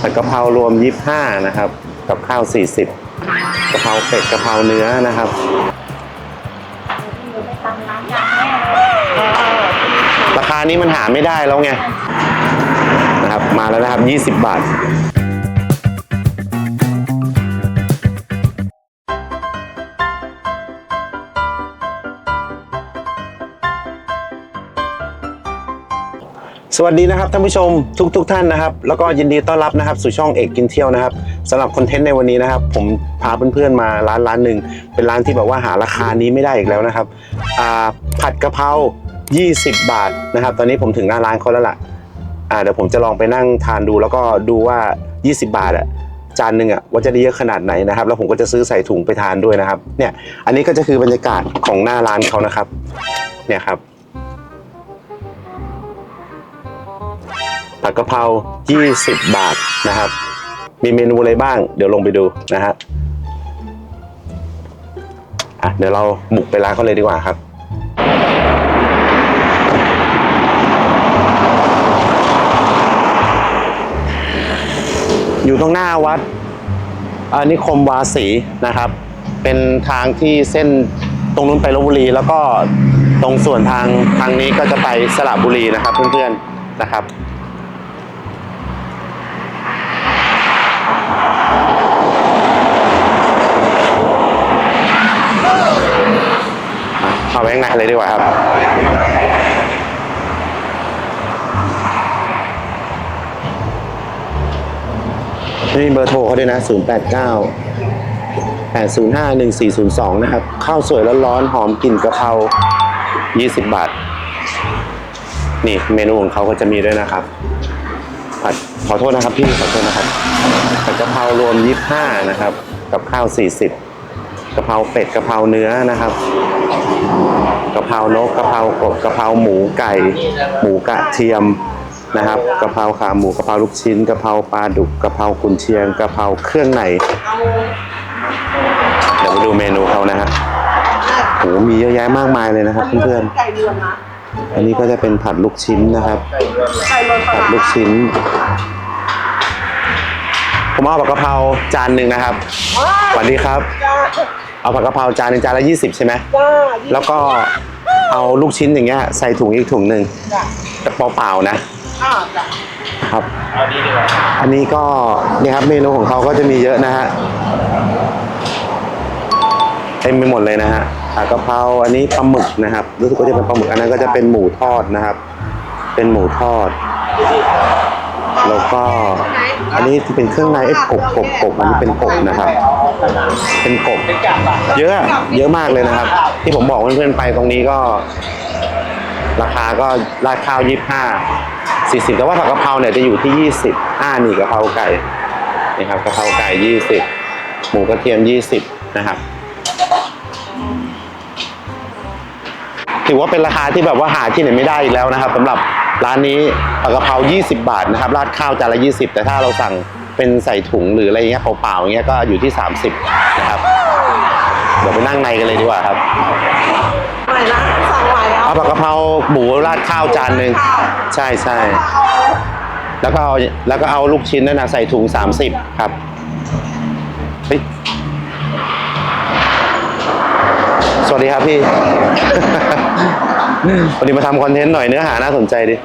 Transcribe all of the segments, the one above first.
ผัดกะเพรารวม 25 นะครับ กับข้าว 40กะเพราเป็ดกะเพราเนื้อนะครับราคานี้มันหาไม่ได้แล้วไงนะครับ มาแล้วนะครับ 20 บาท สวัสดีนะครับท่านผู้ชมทุกๆทท่านนะครับ แล้วก็ยินดีต้อนรับนะครับสู่ช่องเอกกินเที่ยวนะครับสำหรับคอนเทนต์ในวันนี้นะครับ ผมพาเพื่อนๆมาร้านร้านหนึ่งเป็นร้านที่แบบว่าหาราคานี้ไม่ได้อีกแล้วนะครับผัดกะเพรา20 บาทนะครับ ตอนนี้ผมถึงหน้าร้านเขาแล้วล่ะอ่าเดี๋ยวผมจะลองไปนั่งทานดูแล้วก็ดูว่า 20 บาทอะจานหนึ่งอะว่าจะได้เยอะขนาดไหนนะครับ แล้วผมก็จะซื้อใส่ถุงไปทานด้วยนะครับ เนี่ยอันนี้ก็จะคือบรรยากาศของหน้าร้านเขานะครับ เนี่ยครับ ผัดกะเพรา20 บาทนะครับ มีเมนูอะไรบ้าง เดี๋ยวลงไปดูนะฮะอะเดี๋ยวเราบุกไปร้านเขาเลยดีกว่าครับอยู่ตรงหน้าวัดอานิคมวาสีนะครับ เป็นทางที่เส้นตรงนู้นไปลบบุรี แล้วก็ตรงส่วนทางทางนี้ก็จะไปสระบุรีนะครับเพื่อนๆนะครับ เข้าไปข้างในเลยดีกว่าครับนี่เบอร์โทรเขาด้วยนะ 0 8 9 8 0 5 1 4 0 2 นะครับ ข้าวสวยร้อนๆหอมกลิ่นกะเพรา 20 บาท นี่เมนูของเขาก็จะมีด้วยนะครับ ผัดขอโทษนะครับพี่ ขอโทษนะครับ ผัดกะเพรารวม 25 นะครับ กับข้าว 40กะเพราเป็ดกะเพราเนื้อนะครับะเพรานกกะเพรากบกะเพราหมูไก่ หมูกระเทียมนะครับกะเพราขาหมูกะเพราลูกชิ้นกะเพราปลาดุกกะเพรากุนเชียงกะเพราเครื่องในเดี๋ยวมาดูเมนูเขานะฮะโหมีเยอะแยะมากมายเลยนะครับเพื่อนไก่รวนนะๆอันนี้ก็จะเป็นผัดลูกชิ้นนะครับไก่รวนปลาผัดลูกชิ้นผมเอาผัดกะเพราจานหนึ่งนะครับสวัสดีครับจ้า เอาผัดกะเพราจานหนึ่งจานละ 20 ใช่ไหมจ้าแล้วก็เอาลูกชิ้นอย่างเงี้ยใส่ถุงอีกถุงหนึ่งจ้าแต่เปล่าๆนะอ่าจ้าครับอันนี้ก็เนี่ยครับเมนูของเขาก็จะมีเยอะนะฮะเต็มไปหมดเลยนะฮะผัดกะเพราอันนี้ปลาหมึกนะครับรู้สึกว่าจะเป็นปลาหมึกอันนั้นก็จะเป็นหมูทอดนะครับ เป็นหมูทอด แล้วก็อันนี้เป็นเครื่องในไอ้กบกบกบอันนี้เป็นกบนะครับ เป็นกบ เยอะเยอะมากเลยนะครับ ที่ผมบอกเพื่อนๆไปตรงนี้ก็ ราคาก็ราดข้าวยี่ห้าสี่สิบแต่ว่าผักกะเพราเนี่ยจะอยู่ที่ยี่สิบอ่านี่กะเพราไก่นี่ครับกะเพราไก่ยี่สิบหมูกระเทียมยี่สิบนะครับถือว่าเป็นราคาที่แบบว่าหาที่ไหนไม่ได้อีกแล้วนะครับสำหรับ ร้านนี้ผักกะเพรา20 บาทนะครับราดข้าวจานละ 20 แต่ถ้าเราสั่งเป็นใส่ถุงหรืออะไรเงี้ยเปล่าๆอย่างเงี้ยก็อยู่ที่ 30นะครับเดี๋ยวไปนั่งในกันเลยดีกว่าครับใหม่นะสั่งใหม่เอาเอาผักกะเพราหมูราดข้าวจานหนึ่งใช่ใช่แล้วก็เอาแล้วก็เอาลูกชิ้นนั่นนะใส่ถุง 30 ครับเฮ้ยสวัสดีครับพี่ วันนี้มาทำคอนเทนต์หน่อยเนื้อหาน่าสนใจดิ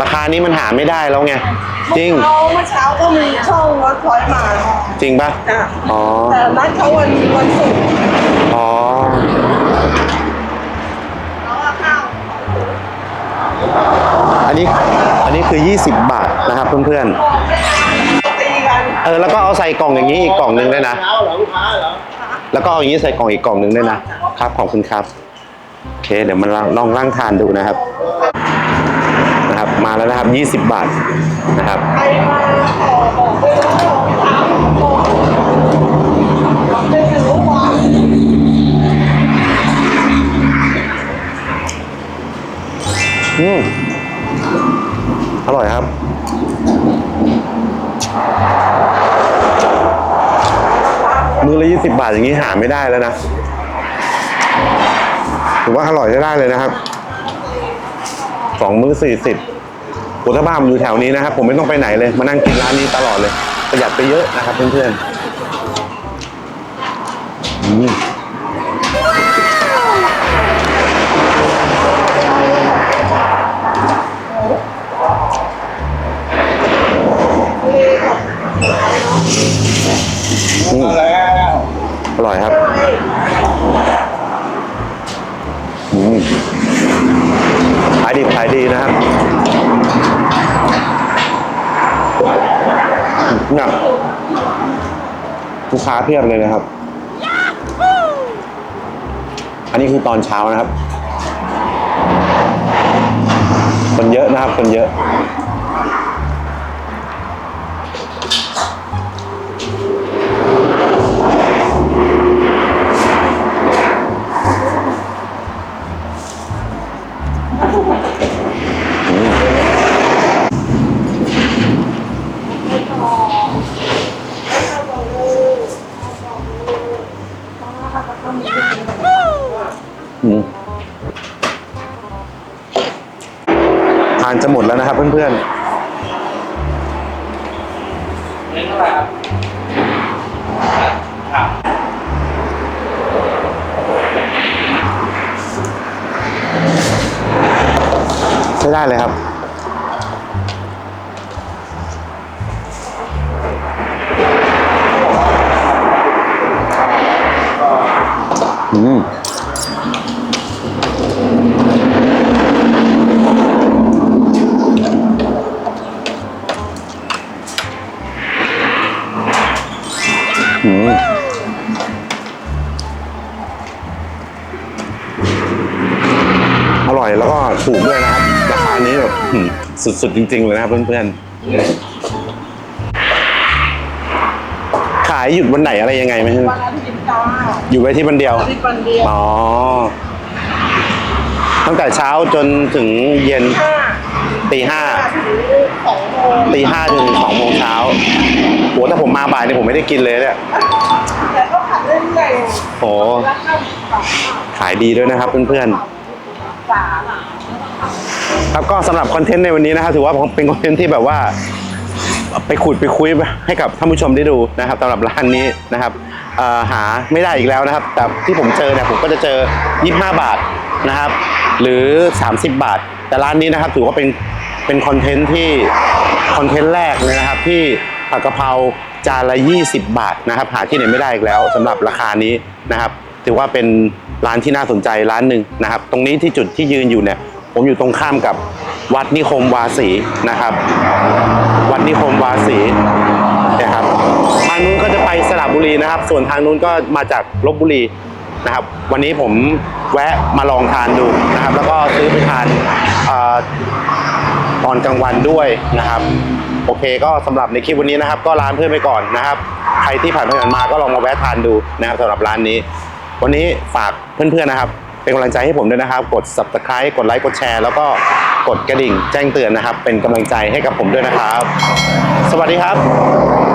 ราคานี้มันหาไม่ได้แล้วไง จริงเขาเมื่อเช้าก็มีช่องรถพอยต์มาจริงปะจ้าอ๋อ แต่นัดเขาวันวันศุกร์อ๋อ เขาว่าข้าวอันนี้ อันนี้คือ 20 บาทนะครับเพื่อนตีกันๆเออแล้วก็เอาใส่กล่องอย่างนี้อีกกล่องหนึ่งด้วยนะแล้วก็เอาอย่างนี้ใส่กล่องอีกกล่องหนึ่งด้วยนะครับขอบคุณครับโอเค เดี๋ยวมาลองร่างทานดูนะครับนะครับ มาแล้วนะครับ20 บาทนะครับใครมาขอบอกด้วยว่าถามบอกจะถือว่าอืมอร่อยครับ มือละยี่สิบบาทอย่างนี้หาไม่ได้แล้วนะถือว่าอร่อยได้เลยนะครับสองมื้อสี่สิบโอ้ถ้าบ้านผมอยู่แถวนี้นะครับ ผมไม่ต้องไปไหนเลย มานั่งกินร้านนี้ตลอดเลย ประหยัดไปเยอะนะครับเพื่อนๆอืมอืม อร่อยครับอืมขายดีขายดีนะครับเนี่ยลูกค้าเพียบเลยนะครับ อันนี้คือตอนเช้านะครับ คนเยอะนะครับ คนเยอะ ๆใช้ได้เลยครับอืม สุดๆจริง ๆ เลยนะครับเพื่อนๆ ขายหยุดวันไหนอะไรยังไงไหมฮะวันอาทิตย์จ้าอยู่ไว้ที่วันเดียวอาทิตย์วันเดียวอ๋อ ตั้งแต่เช้าจนถึงเย็นห้าตีห้า ถึงสองโมงตีห้าจนถึงสองโมงเช้าโหถ้าผมมาบ่ายเนี่ยผมไม่ได้กินเลยเนี่ยแต่ก็ผัดเรื่อยโอ้ๆแล้วก็สองขายดีด้วยนะครับเพื่อนๆ สามอะ ครับก็สำหรับคอนเทนต์ในวันนี้นะครับถือว่าเป็นคอนเทนต์ที่แบบว่า ไปขุดไปคุยให้กับท่านผู้ชมได้ดูนะครับสำหรับร้านนี้นะครับหาไม่ได้อีกแล้วนะครับ แต่ที่ผมเจอเนี่ยผมก็จะเจอ 25 บาทนะครับ หรือ 30 บาท แต่ร้านนี้นะครับถือว่าเป็นเป็นคอนเทนต์ที่คอนเทนต์แรกเลยนะครับที่ผัดกะเพราจานละ 20 บาทนะครับ หาที่ไหนไม่ได้อีกแล้วสำหรับราคานี้นะครับ ถือว่าเป็นร้านที่น่าสนใจร้านหนึ่งนะครับ ตรงนี้ที่จุดที่ยืนอยู่เนี่ย ผมอยู่ตรงข้ามกับวัดนิคมวาสีนะครับ วัดนิคมวาสีนี่ยครับทางนู้นก็จะไปสระบุรีนะครับ ส่วนทางนู้นก็มาจากลบบุรีนะครับ วันนี้ผมแวะมาลองทานดูนะครับ แล้วก็ซื้อไปทานออตอนกลางวันด้วยนะครับ โอเคก็สำหรับในคลิปวันนี้นะครับ ก็ร้านเพื่อนไปก่อนนะครับ ใครที่ผ่านไปผ่านมาก็ลองมาแวะทานดูนะครับสำหรับร้านนี้ วันนี้ฝากเพื่อนๆนะครับ เป็นกำลังใจให้ผมด้วยนะครับ กด subscribe กดไลค์กดแชร์แล้วก็กดกระดิ่งแจ้งเตือนนะครับ เป็นกำลังใจให้กับผมด้วยนะครับ สวัสดีครับ